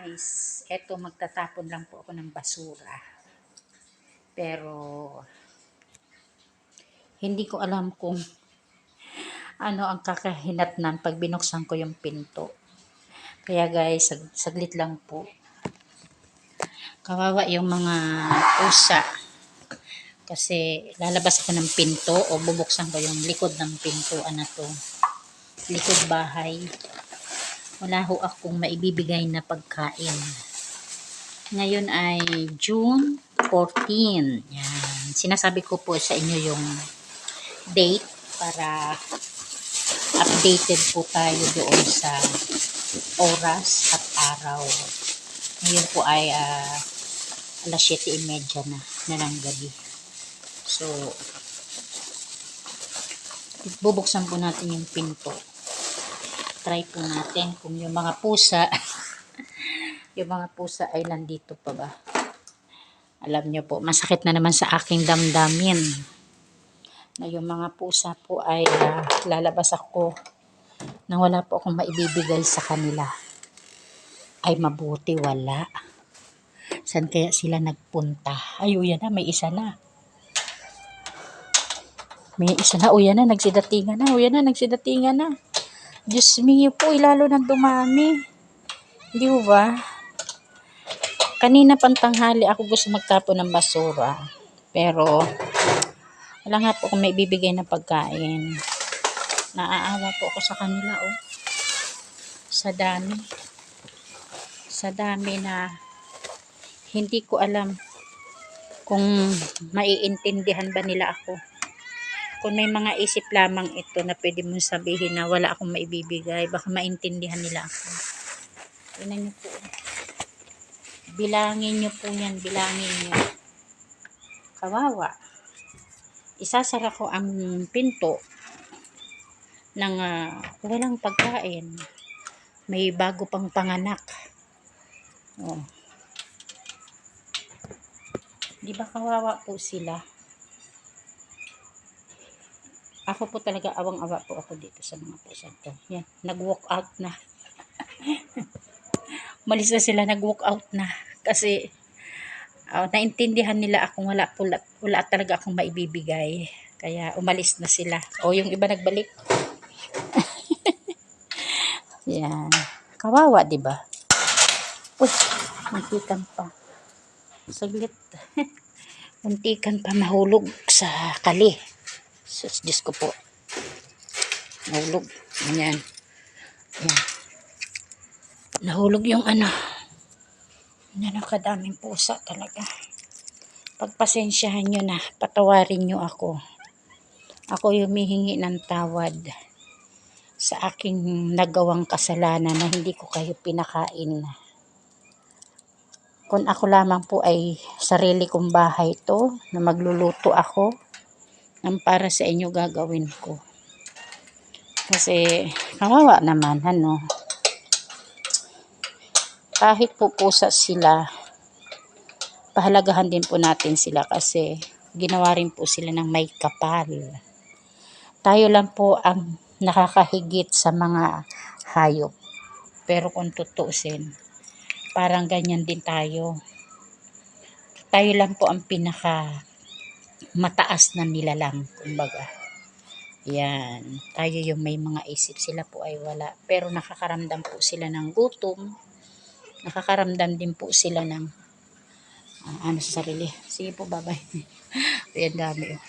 guys, eto magtatapon lang po ako ng basura. Pero hindi ko alam kung ano ang kakahinatnan pag binuksan ko yung pinto. Kaya guys, sag saglit lang po. Kawawa yung mga pusa. Kasi lalabas ako ng pinto o bubuksan ko yung likod ng pintuan na to. Likod bahay wala ho akong maibibigay na pagkain. Ngayon ay June 14. Yan. Sinasabi ko po sa inyo yung date para updated po tayo doon sa oras at araw. Ngayon po ay uh, alas 7.30 na, na ng gabi. So, bubuksan po natin yung pinto try po natin kung yung mga pusa yung mga pusa ay nandito pa ba? Alam nyo po masakit na naman sa aking damdamin na yung mga pusa po ay uh, lalabas ako nang wala po akong maibibigay sa kanila. Ay mabuti wala. Saan kaya sila nagpunta? Ay uyan na may isa na. May isa na uyan na nagsidatingan na uyan na nagsidatingan na Diyos mio po, lalo nang dumami. Di ba? Kanina pantanghali ako gusto magtapon ng basura. Pero, wala nga po kung may bibigay na pagkain. Naaawa po ako sa kanila, oh. Sa dami. Sa dami na hindi ko alam kung maiintindihan ba nila ako kung may mga isip lamang ito na pwede mong sabihin na wala akong maibibigay, baka maintindihan nila ako. Tingnan niyo po. Bilangin niyo po yan, bilangin niyo. Kawawa. Isasara ko ang pinto ng uh, walang pagkain. May bago pang panganak. Oh. Di ba kawawa po sila? Ako po talaga awang-awa po ako dito sa mga pusa to. Yan, nag-walk out na. Malis na sila, nag-walk out na. Kasi, uh, naintindihan nila akong wala, wala, wala talaga akong maibibigay. Kaya, umalis na sila. O, yung iba nagbalik. Yan. Kawawa, di ba? Uy, muntikan pa. Saglit. muntikan pa mahulog sa kali. Sus, Diyos ko po. Nahulog. Ganyan. Ayan. Nahulog yung ano. Yan ang kadaming pusa talaga. Pagpasensyahan nyo na. Patawarin nyo ako. Ako yung humihingi ng tawad sa aking nagawang kasalanan na hindi ko kayo pinakain. Kung ako lamang po ay sarili kong bahay to, na magluluto ako, ang para sa inyo gagawin ko. Kasi, kawawa naman, ano. Kahit po pusa sila, pahalagahan din po natin sila kasi ginawa rin po sila ng may kapal. Tayo lang po ang nakakahigit sa mga hayop. Pero kung tutuusin, parang ganyan din tayo. Tayo lang po ang pinaka mataas na nilalang, kumbaga. Yan. Tayo yung may mga isip, sila po ay wala. Pero nakakaramdam po sila ng gutom. Nakakaramdam din po sila ng uh, ano sa sarili. Sige po, bye-bye. Ayan dami. Oh.